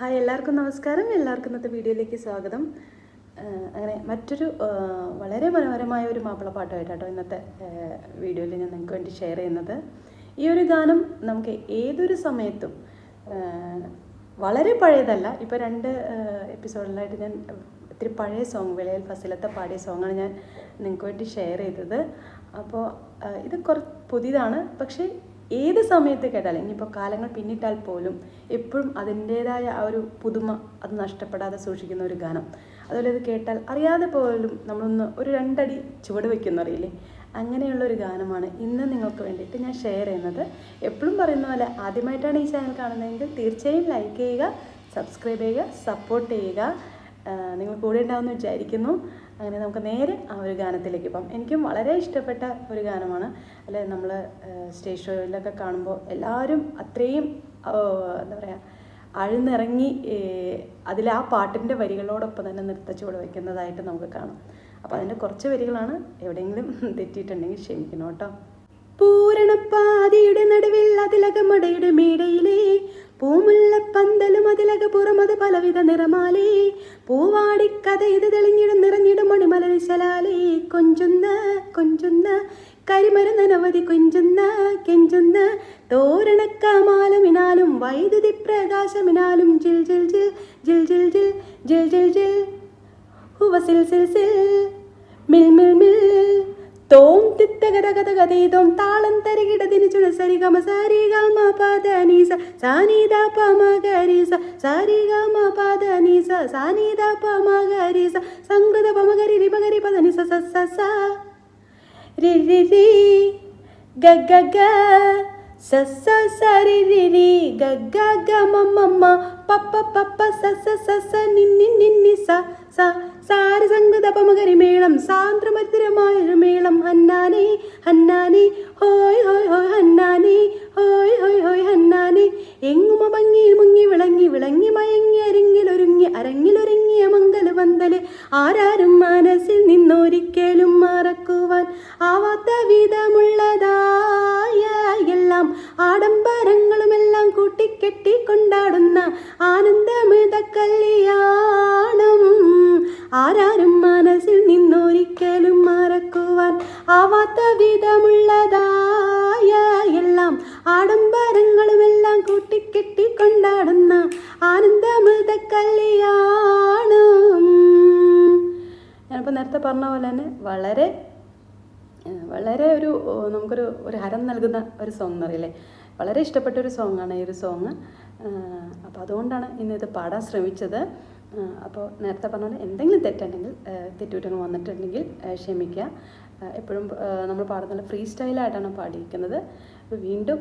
Hi എല്ലാവർക്കും നമസ്കാരം. എല്ലാവർക്കും ഇന്നത്തെ വീഡിയോയിലേക്ക് സ്വാഗതം. അങ്ങനെ മറ്റൊരു വളരെ മനോഹരമായ ഒരു മാപ്പിളപ്പാട്ടായിട്ടാട്ടോ ഇന്നത്തെ വീഡിയോയിൽ ഞാൻ നിങ്ങൾക്ക് വേണ്ടി ഷെയർ ചെയ്യുന്നത്. ഈ ഒരു ഗാനം നമുക്ക് ഏതൊരു സമയത്തും വളരെ പഴയതല്ല. ഇപ്പോൾ രണ്ട് എപ്പിസോഡിലായിട്ട് ഞാൻ ഒത്തിരി പഴയ സോങ് വിളയിൽ ഫസിലത്തെ പാടിയ സോങ്ങാണ് ഞാൻ നിങ്ങൾക്ക് വേണ്ടി ഷെയർ ചെയ്തത്. അപ്പോൾ ഇത് കുറച്ച് പുതിയതാണ്. പക്ഷേ ഏത് സമയത്ത് കേട്ടാലും ഇനിയിപ്പോൾ കാലങ്ങൾ പിന്നിട്ടാൽ പോലും എപ്പോഴും അതിന്റേതായ ആ ഒരു പുതുമ അത് നഷ്ടപ്പെടാതെ സൂക്ഷിക്കുന്ന ഒരു ഗാനം. അതുപോലെ ഇത് കേട്ടാൽ അറിയാതെ പോലും നമ്മളൊന്ന് ഒരു രണ്ടടി ചുവട് വയ്ക്കുന്ന അറിയില്ലേ? അങ്ങനെയുള്ള ഒരു ഗാനമാണ് ഇന്ന് നിങ്ങൾക്ക് വേണ്ടിയിട്ട് ഞാൻ ഷെയർ ചെയ്യുന്നത്. എപ്പോഴും പറയുന്ന പോലെ ആദ്യമായിട്ടാണ് ഈ ചാനൽ കാണുന്നതെങ്കിൽ തീർച്ചയായും ലൈക്ക് ചെയ്യുക സബ്സ്ക്രൈബ് ചെയ്യുക സപ്പോർട്ട് ചെയ്യുക. നിങ്ങൾ കൂടെ ഉണ്ടാവുമെന്ന് വിചാരിക്കുന്നു. അങ്ങനെ നമുക്ക് നേരെ ആ ഒരു ഗാനത്തിലേക്ക് പോകാം. എനിക്കും വളരെ ഇഷ്ടപ്പെട്ട ഒരു ഗാനമാണ്. അല്ലെ നമ്മൾ സ്റ്റേജ് ഷോയിലൊക്കെ കാണുമ്പോൾ എല്ലാവരും അത്രയും എന്താ പറയുക അഴുന്നിറങ്ങി അതിൽ ആ പാട്ടിന്റെ വരികളോടൊപ്പം തന്നെ നൃത്തച്ചുവട് വയ്ക്കുന്നതായിട്ട് നമുക്ക് കാണാം. അപ്പോൾ അതിന്റെ കുറച്ച് വരികളാണ് എവിടെയെങ്കിലും തെറ്റിയിട്ടുണ്ടെങ്കിൽ ക്ഷമിക്കണം കേട്ടോ. പൂരണപ്പാതിയുടെ നടുവിൽ അതിലകമടയുടെ മേടയിലേ പൂമുല്ല പന്തലും അതിലക പുറമത് പലവിധ നിറമാലേ പൂവാടിക്കഥ ഇത് തെളിഞ്ഞിടും നിറഞ്ഞിടും മണിമലരിശലാലേ കൊഞ്ചുന്ന കൊഞ്ചുന്ന കരിമരുന്നനവധി കൊഞ്ചുന്ന കെഞ്ചുന്ന തോരണക്കാമാലമിനാലും വൈദ്യുതി പ്രകാശമിനാലും ജിൽ ജിൽ ജിൽ ജിൽ ജിൽ ജിൽ ജിൽ ജിൽ ജിൽ ഹുവ സിൽ സിൽ മിൽ മിൽ മിൽ തോം തിത്തഗതഗതഗതീതോം താളം തരികിടതിന് ചുണ സരി ഗമ സാനീതാ ഗമ പദ నిస సారి గమ పద నిస సాని ద ప మగరి స సంగృత పమగరి రి మగరి పద నిస స స స రి రి రి గ గ గ స స స రి రి రి గ గ గ మ మ మ ప ప ప ప స స స స ని ని ని ని స స సారి సంగృత పమగరి మేళం సాంద్రమతిరమాయ మేళం హన్నాని హన్నాని ഹോയ് ഹോയ് ഹോയ് ഹന്നാനി ഹോയ് ഹോയ് ഹോയ് ഹന്നാനി. എങ്ങുമ ഭംഗിയിൽ മുങ്ങി വിളങ്ങി വിളങ്ങി മയങ്ങി അരങ്ങിലൊരുങ്ങി അരങ്ങിലൊരുങ്ങിയ മംഗല പന്തൽ ആരാരും മനസ്സിൽ നിന്നൊരിക്കലും മറക്കുവാൻ ആവാത്ത വിധമുള്ളതായ എല്ലാം. ആഡംബരങ്ങളുമെല്ലാം കൂട്ടിക്കെട്ടി കൊണ്ടാടുന്ന ആനന്ദമൃത കല്യാണം. ആരാരും മനസ്സിൽ നിന്നൊരിക്കലും മറക്കുവാൻ ആവാത്ത വിധമുള്ളതായ എല്ലാം ആഡംബരങ്ങളുമെല്ലാം കൂട്ടിക്കെട്ടി കൊണ്ടാടുന്ന ആനന്ദമൃത കല്യാണം ഞാനിപ്പോൾ നേരത്തെ പറഞ്ഞ പോലെ തന്നെ വളരെ വളരെ ഒരു നമുക്കൊരു ഒരു ഹരം നൽകുന്ന ഒരു സോങ് എന്നറിയില്ലേ വളരെ ഇഷ്ടപ്പെട്ട ഒരു സോങ്ങാണ് ഈ ഒരു സോങ് അപ്പോൾ അതുകൊണ്ടാണ് ഇന്ന് ഇത് പാടാൻ ശ്രമിച്ചത്. അപ്പോൾ നേരത്തെ പറഞ്ഞ പോലെ എന്തെങ്കിലും തെറ്റുണ്ടെങ്കിൽ തെറ്റുകുറ്റങ്ങൾ വന്നിട്ടുണ്ടെങ്കിൽ ക്ഷമിക്കുക. എപ്പോഴും നമ്മൾ പാടുന്നത് ഫ്രീ സ്റ്റൈലായിട്ടാണ് പാടിയിരിക്കുന്നത്. അപ്പോൾ വീണ്ടും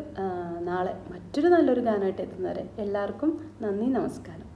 നാളെ മറ്റൊരു നല്ലൊരു ഗാനമായിട്ട് എത്തുന്നവരെ എല്ലാവർക്കും നന്ദി നമസ്കാരം.